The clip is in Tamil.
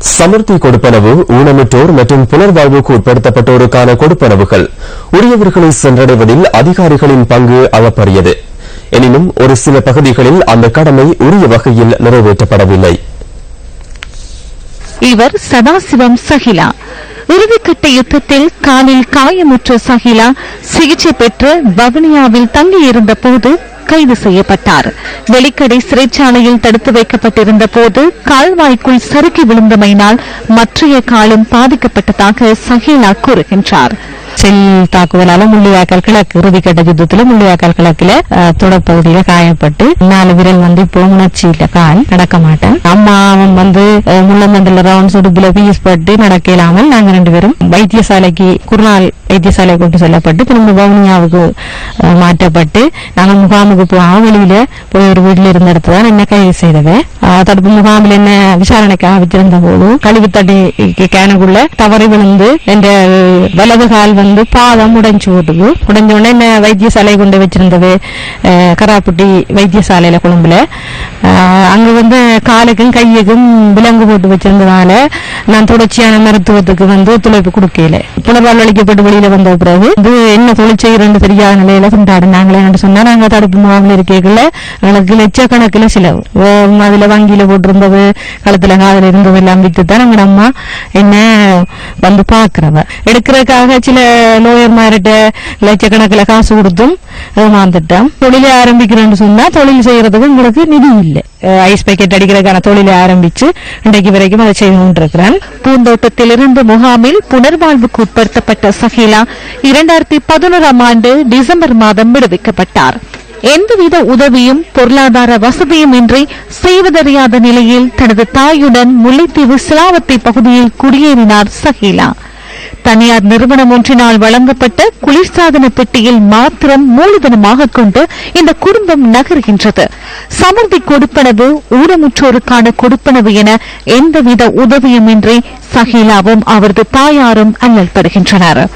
சமர்த்தி கொடுப்பனவு ஊனமிட்டோர் மற்றும் புனர்வாழ்வுக்கு உட்படுத்தப்பட்டோருக்கான கொடுப்பனவுகள். உரியவர்களை சென்றடைவதில் அதிகாரிகளின் பங்கு அளப்பரியது எனினும் ஒரு சில பகுதிகளில் அந்த கடமை உரிய வகையில் நிறைவேற்றப்படவில்லை. இவர் சதாசிவம் சகிலா. இறுதிக்கட்ட யுத்தத்தில் காலில் காயமுற்ற சகிலா சிகிச்சை பெற்று வவுனியாவில் தங்கியிருந்த போது கைது செய்யப்பட்டார். வெளிக்கடை சிறைச்சாலையில் தடுத்து வைக்கப்பட்டிருந்த போது கால்வாய்க்குள் சறுக்கி விழுந்தமையினால் மற்றைய காலும் பாதிக்கப்பட்டதாக சஹீலா கூறுகின்றார். செல் தாக்குதலால முள்ளிவாய்க்கால் கிழக்கு இறுதிக்கட்ட யுத்தத்துல முள்ளிவாய்க்கால் கிழக்குல தொடப்பகுதியில காயப்பட்டு நாலு விரல் வந்து இப்போ உணர்ச்சியில கால் நடக்க மாட்டேன். அம்மா அவன் வந்து முள்ளந்தண்டில் ரவுண்ட் சுடுப்புல பீஸ் பட்டு நடக்க இல்லாமல் நாங்க ரெண்டு பேரும் வைத்தியசாலைக்கு குருநாள் வைத்தியசாலை கொண்டு செல்லப்பட்டு திரும்ப வவுனியாவுக்கு மாற்றப்பட்டு நாங்க முகாமுக்கு போகாம வெளியில போய் ஒரு வீட்டில் இருந்த இடத்துல தான் என்ன கைது செய்தது. தடுப்பு முகாமில் என்ன விசாரணைக்காக வச்சிருந்த போது கழிவு தண்ணி கேனுக்குள்ள தவறி விழுந்து என்ற வலது கால் வந்து வந்து பாதம் உடைஞ்சு ஓடுது உடைஞ்ச உடனே என்ன வைத்தியசாலை கொண்டு வச்சிருந்தது? கராப்பட்டி கராப்புட்டி வைத்தியசாலையில கொழும்புல. அங்கே அங்க வந்து காலுக்கும் கையுக்கும் விலங்கு போட்டு வச்சிருந்ததால நான் தொடர்ச்சியான மருத்துவத்துக்கு வந்து ஒத்துழைப்பு கொடுக்கல. புனர்வாழ்வு அளிக்கப்பட்டு வெளியில வந்த பிறகு இது என்ன தொழில் செய்யறேன்னு தெரியாத நிலையில கொண்டாடினாங்களே சொன்னா நாங்க தடுப்பு முகாமில் இருக்கல எங்களுக்கு லட்சக்கணக்கில் செலவு. அதில் அதுல வங்கியில போட்டிருந்தது களத்தில் காதில் இருந்தது எல்லாம் வித்து தான் எங்க அம்மா என்ன வந்து பாக்குறவ எடுக்கிறதுக்காக சில லோயர் மார்கிட்ட லட்சக்கணக்கில் காசு கொடுத்தும் ஏமாந்துட்டோம் தொழிலை ஆரம்பிக்கிறேன்னு சொன்னா தொழில் செய்யறதுக்கு உங்களுக்கு நிதி இல்லை. ஐஸ் பேக்கெட் அடிக்கிறதுக்கான தொழிலை ஆரம்பிச்சு இன்றைக்கு வரைக்கும் அதை செய்து கொண்டிருக்கிறேன். பூந்தோட்டத்திலிருந்து முகாமில் புனர்வாழ்வுக்கு உட்படுத்தப்பட்ட சஹீலா இரண்டாயிரத்தி பதினோராம் ஆண்டு டிசம்பர் மாதம் விடுவிக்கப்பட்டார். எந்தவித உதவியும் பொருளாதார வசதியும் இன்றி செய்வதறியாத நிலையில் தனது தாயுடன் முல்லைத்தீவு சிலாவத்தை பகுதியில் குடியேறினார் சஹீலா. தனியார் நிறுவனம் ஒன்றினால் வழங்கப்பட்ட குளிர்சாதன பெட்டியில் மாத்திரம் மூலதனமாக கொண்டு இந்த குடும்பம் நகர்கின்றது. சமர்த்தி கொடுப்பனவு ஊனமுற்றோருக்கான கொடுப்பனவு என எந்தவித உதவியுமின்றி சஹீலாவும் அவரது தாயாரும் அல்லல் பெறுகின்றனா்